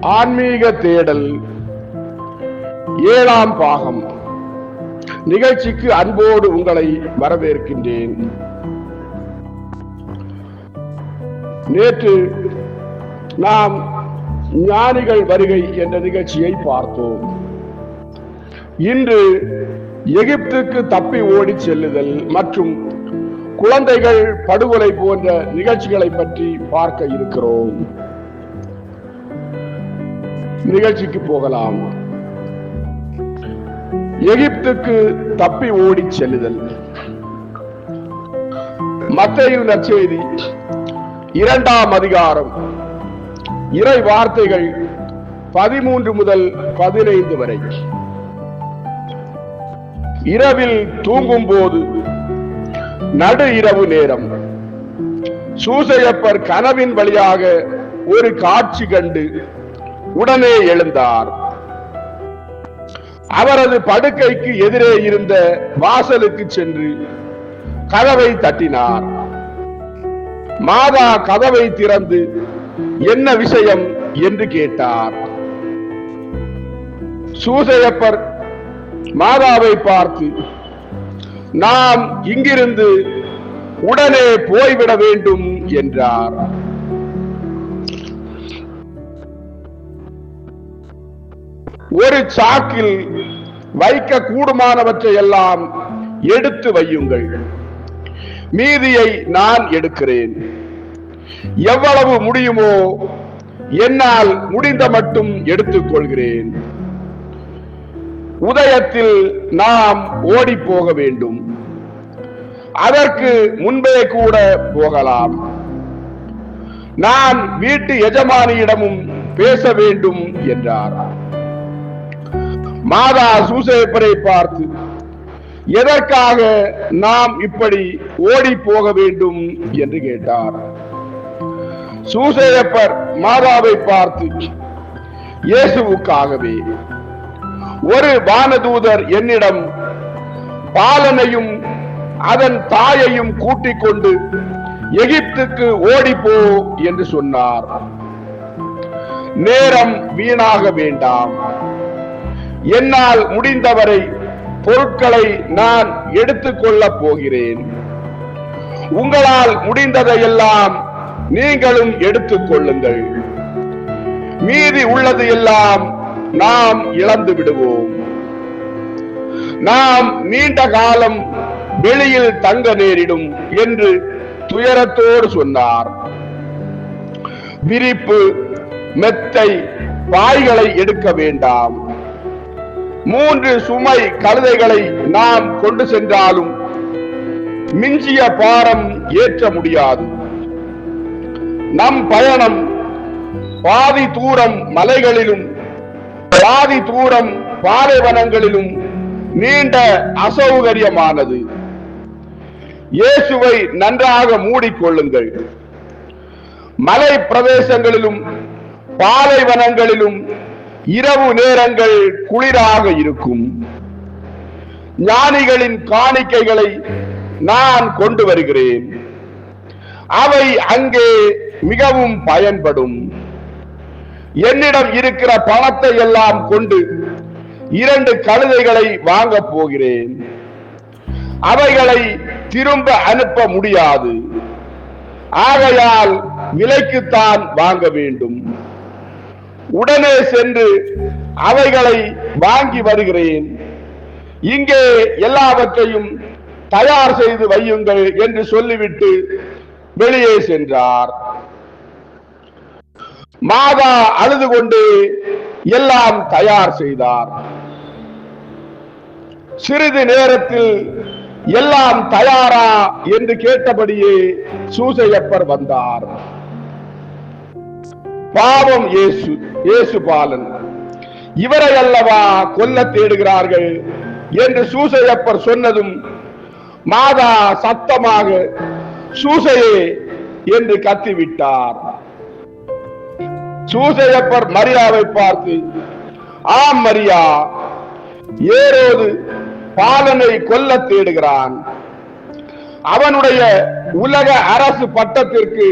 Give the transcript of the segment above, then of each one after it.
ஆன்மீக தேடல் ஏழாம் பாகம். நிகழ்ச்சிக்கு அன்போடு உங்களை வரவேற்கின்றேன். நேற்று நாம் ஞானிகள் வருகை என்ற நிகழ்ச்சியை பார்த்தோம். இன்று எகிப்துக்கு தப்பி ஓடி செல்லுதல் மற்றும் குழந்தைகள் படுகொலை போன்ற நிகழ்ச்சிகளை பற்றி பார்க்க இருக்கிறோம். நிகழ்ச்சிக்கு போகலாம். எகிப்துக்கு தப்பி ஓடி செல்லுதல். மத்தேயு நற்செய்தி இரண்டாம் அதிகாரம். இறை வார்த்தைகள் பதிமூன்று முதல் பதினைந்து வரை. இரவில் தூங்கும் போது நடு இரவு நேரம். சூசையப்பர் கனவின் வழியாக ஒரு காட்சி கண்டு உடனே எழுந்தார். அவரது படுக்கைக்கு எதிரே இருந்த வாசலுக்கு சென்று கதவை தட்டினார். மாதா கதவை திறந்து என்ன விஷயம்? என்று கேட்டார். சூசையப்பர் மாதாவை பார்த்து நாம் இங்கிருந்து உடனே போய்விட வேண்டும் என்றார். ஒரு சாக்கில் வைக்க கூடுமானவற்றை எல்லாம் எடுத்து வையுங்கள். மீதியை நான் எடுக்கிறேன். எவ்வளவு முடியுமோ என்னால் முடிந்த மட்டும் எடுத்துக் கொள்கிறேன். உதயத்தில் நாம் ஓடி போக வேண்டும். அதற்கு முன்பே கூட போகலாம். நான் வீட்டு எஜமானியிடமும் பேச வேண்டும் என்றார். மாதா சூசேப்பரை பார்த்து எதற்காக நாம் இப்படி ஓடி போக வேண்டும்? என்று கேட்டார். சூசேயப்பர் மாதாவை பார்த்து இயேசுவுக்காகவே ஒரு வானதூதர் என்னிடம் பாலனையும் அதன் தாயையும் கூட்டிக் கொண்டு எகிப்துக்கு ஓடிப்போ என்று சொன்னார். நேரம் வீணாக வேண்டாம். என்னால் முடிந்தவரை பொருட்களை நான் எடுத்துக்கொள்ளப் போகிறேன். உங்களால் முடிந்ததையெல்லாம் நீங்களும் எடுத்துக் கொள்ளுங்கள். மீதி உள்ளது எல்லாம் நாம் இழந்து விடுவோம். நாம் நீண்ட காலம் வெளியில் தங்க நேரிடும் என்று துயரத்தோடு சொன்னார். விரிப்பு மெத்தை வாய்களை எடுக்க வேண்டாம். மூன்று சுமை கழுதைகளை நாம் கொண்டு சென்றாலும் மிஞ்சிய பாரம் ஏற்ற முடியாது. நம் பயணம் பாதி தூரம் மலைகளிலும் பாதி தூரம் பாலைவனங்களிலும் நீண்ட அசௌகரியமானது. இயேசுவை நன்றாக மூடிக்கொள்ளுங்கள். மலை பிரதேசங்களிலும் பாலைவனங்களிலும் இரவு நேரங்கள் குளிராக இருக்கும். ஞானிகளின் காணிக்கைகளை நான் கொண்டு வருகிறேன். அவை அங்கே மிகவும் பயன்படும். என்னிடம் இருக்கிற பணத்தை எல்லாம் கொண்டு இரண்டு கழுதைகளை வாங்க போகிறேன். அவைகளை திரும்ப அனுப்ப முடியாது. ஆகையால் விலைக்குத்தான் வாங்க வேண்டும். உடனே சென்று அவைகளை வாங்கி வருகிறேன். இங்கே எல்லாவற்றையும் தயார் செய்து வையுங்கள் என்று சொல்லிவிட்டு வெளியே சென்றார். மாதா அழுது கொண்டு எல்லாம் தயார் செய்தார். சிறிது நேரத்தில் எல்லாம் தயாரா என்று கேட்டபடியே சூசையப்பர் வந்தார். பாவம் இயேசு இயேசு பாலன். இவரை அல்லவா கொல்ல தேடுகிறார்கள் என்று சூசையப்பர் சொன்னதும் மாதா சத்தமாக சூசையே என்று கத்திவிட்டார். சூசையப்பர் மரியாவை பார்த்து ஆம் மரியா ஏரோது பாலனை கொல்ல தேடுகிறான். அவனுடைய உலக அரசு பட்டத்திற்கு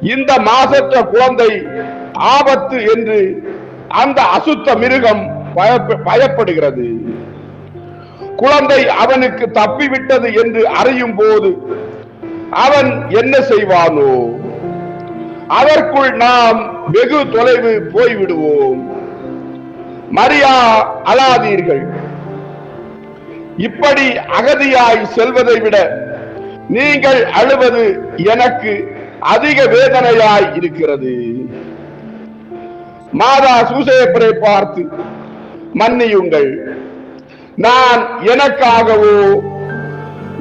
இந்த மாசற்ற குழந்தை ஆபத்து என்று அந்த அசுத்த மிருகம் பயப்ப- பயப்படுகிறது. குழந்தை அவனுக்கு தப்பிவிட்டது என்று அறியும் போது அவன் என்ன செய்வானோ? அதற்குள் நாம் வெகு தொலைவு போய்விடுவோம். மரியா அழாதீர்கள். இப்படி அகதியாய் செல்வதை விட நீங்கள் அழுவது எனக்கு அதிக வேதனையாய் இருக்கிறது. மாதா சூசேப்பரை பார்த்து மன்னியுங்கள். நான் எனக்காகவோ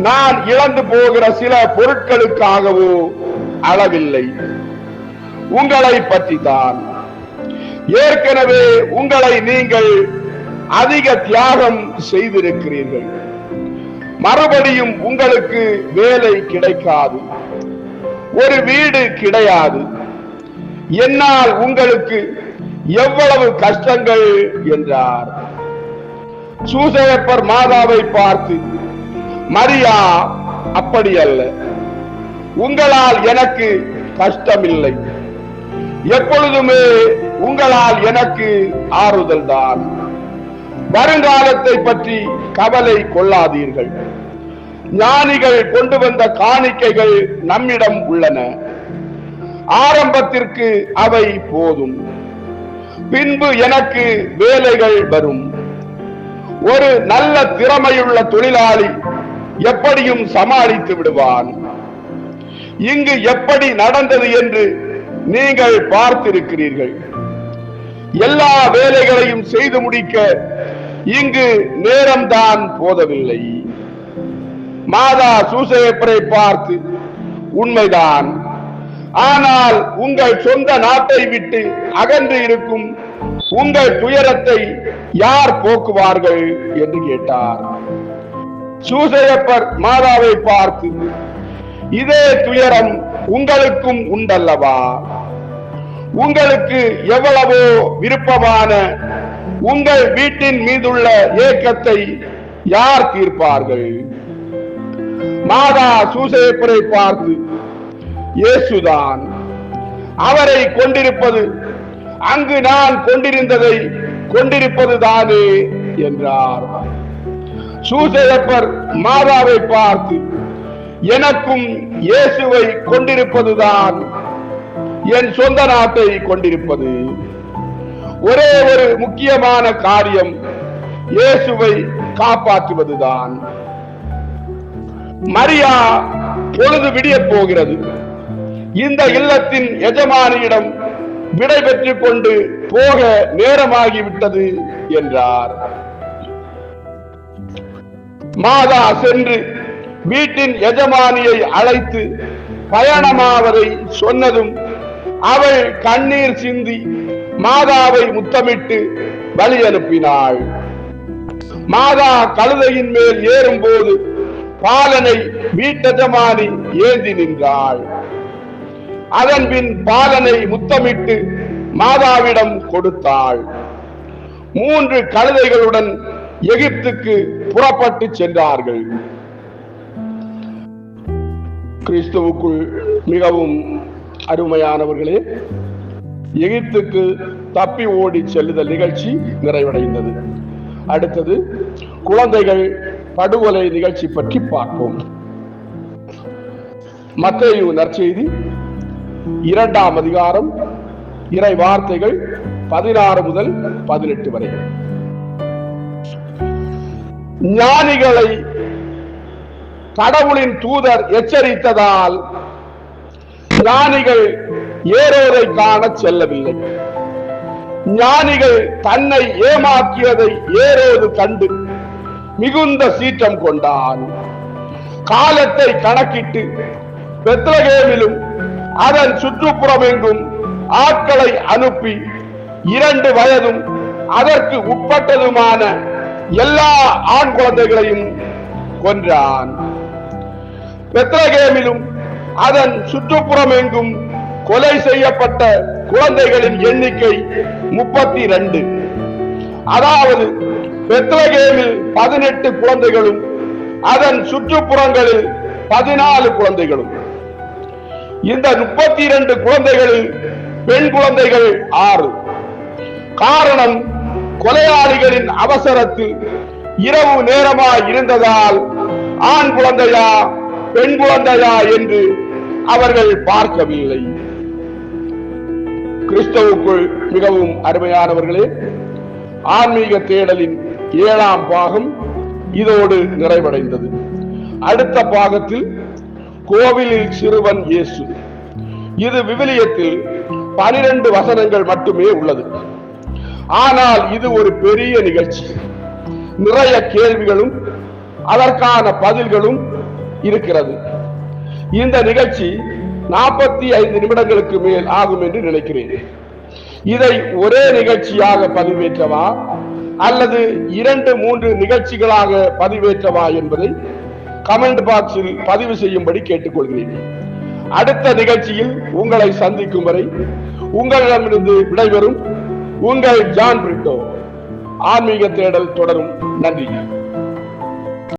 நான் இழந்து போகிற சில பொருட்களுக்காகவோ அளவில்லை. உங்களை பற்றி தான் ஏற்கனவே உங்களை நீங்கள் அதிக தியாகம் செய்திருக்கிறீர்கள். மறுபடியும் உங்களுக்கு வேலை கிடைக்காது. ஒரு வீடு கிடையாது. என்னால் உங்களுக்கு எவ்வளவு கஷ்டங்கள் என்றார். சூசையப்பர் மாதாவை பார்த்து மரியா அப்படி அல்ல. உங்களால் எனக்கு கஷ்டமில்லை. எப்பொழுதுமே உங்களால் எனக்கு ஆறுதல் தான் வருங்காலத்தை பற்றி கவலை கொள்ளாதீர்கள். ஞானிகள் கொண்டு வந்த காணிக்கைகள் நம்மிடம் உள்ளன. ஆரம்பத்திற்கு அவை போதும். பின்பு எனக்கு வேலைகள் வரும். ஒரு நல்ல திறமையுள்ள தொழிலாளி எப்படியும் சமாளித்து விடுவான். இங்கு எப்படி நடந்தது என்று நீங்கள் பார்த்திருக்கிறீர்கள். எல்லா வேலைகளையும் செய்து முடிக்க இங்கு நேரம்தான் போதவில்லை. மாதா சூசையப்பரை பார்த்து உண்மைதான். ஆனால் உங்கள் சொந்த நாட்டை விட்டு அகன்று இருக்கும் உங்கள் துயரத்தை யார் போக்குவார்கள் என்று கேட்டார். சூசையப்பர் மாதாவை பார்த்து இதே துயரம் உங்களுக்கும் உண்டல்லவா? உங்களுக்கு எவ்வளவோ விருப்பமான உங்கள் வீட்டின் மீதுள்ள ஏக்கத்தை யார் தீர்ப்பார்கள்? மாதா சூசேப்பரை பார்த்து இயேசுதான் அவரை கொண்டிருப்பது அங்கு நான் கொண்டிருந்ததை கொண்டிருப்பது தானே என்றார். சூசேப்பர் மாதாவை பார்த்து எனக்கும் இயேசுவை கொண்டிருப்பதுதான் என் சொந்த நாட்டை கொண்டிருப்பது. ஒரே ஒரு முக்கியமான காரியம் இயேசுவை காப்பாற்றுவதுதான் மரியா பொழுது விடிய போகிறது. இந்த இல்லத்தின் எஜமானியிடம் விடை பெற்றுக் கொண்டு போக நேரமாகிவிட்டது என்றார். மாதா சென்று வீட்டின் எஜமானியை அழைத்து பயணமாவதை சொன்னதும் அவள் கண்ணீர் சிந்தி மாதாவை முத்தமிட்டு வழி அனுப்பினாள் மாதா கழுதையின் மேல் ஏறும்போது பாலனை வீட்டஜமானி ஏந்தி நின்றாள். அதன் பின் பாலனை முத்தமிட்டு மாதாவிடம் கொடுத்தாள். மூன்று கழுதைகளுடன் எகிப்துக்கு புறப்பட்டு சென்றார்கள். கிறிஸ்துவுக்குள் மிகவும் அருமையானவர்களே எகிப்துக்கு தப்பி ஓடி செல்லுதல் நிகழ்ச்சி நிறைவடைந்தது. அடுத்தது குழந்தைகள் படுகொலை நிகழ்ச்சி பற்றி பார்ப்போம். மத்தேயு நற்செய்தி. இரண்டாம் அதிகாரம் இறை வார்த்தைகள் பதினாறு முதல் பதினெட்டு வரை. ஞானிகளை கடவுளின் தூதர் எச்சரித்ததால் ஞானிகள் ஏரோதை காண செல்லவில்லை. ஞானிகள் தன்னை ஏமாற்றியதை ஏரோது கண்டு மிகுந்த சீற்றம் கொண்டான். காலத்தை கணக்கிட்டு பெத்லகேமிலும் அதன் சுற்றுப்புறமெங்கும் ஆட்களை அனுப்பி இரண்டு வயதும் அதற்கு உட்பட்டதுமான எல்லா ஆண் குழந்தைகளையும் கொன்றான். பெத்ரகேமிலும் அதன் சுற்றுப்புறமெங்கும் கொலை செய்யப்பட்ட குழந்தைகளின் எண்ணிக்கை முப்பத்தி ரெண்டு அதாவது பெத்லகேமில் பதினெட்டு குழந்தைகளும் அதன் சுற்றுப்புறங்களில் பதினாலு குழந்தைகளும். இந்த முப்பத்தி இரண்டு குழந்தைகளில் பெண் குழந்தைகள் ஆறு. காரணம் கொலையாளிகளின் அவசரத்தில் இரவு நேரமாய் இருந்ததால் ஆண் குழந்தையா பெண் குழந்தையா என்று அவர்கள் பார்க்கவில்லை. கிறிஸ்தவுக்குள் மிகவும் அருமையானவர்களே ஆன்மீக தேடலின் ஏழாம் பாகம் இதோடு நிறைவடைந்தது. அடுத்த பாகத்தில் கோவிலில் சிறுவன் இயேசு. இது விவிலியத்தில் பனிரெண்டு வசனங்கள் மட்டுமே உள்ளது. ஆனால் இது ஒரு பெரிய நிகழ்ச்சி. நிறைய கேள்விகளும் அதற்கான பதில்களும் இருக்கிறது. இந்த நிகழ்ச்சி நாற்பத்தி ஐந்து நிமிடங்களுக்கு மேல் ஆகும் என்று நினைக்கிறேன். இதை ஒரே நிகழ்ச்சியாக பதிவேற்றவா? அல்லது இரண்டு மூன்று நிகழ்ச்சிகளாக பதிவேற்றவா என்பதை கமெண்ட் பாக்ஸில் பதிவு செய்யும்படி கேட்டுக்கொள்கிறேன். அடுத்த நிகழ்ச்சியில் உங்களை சந்திக்கும் வரை உங்களிடமிருந்து விடைபெறும் உங்கள் ஜான் பிரிட்டோ. ஆன்மீக தேடல் தொடரும். நன்றி.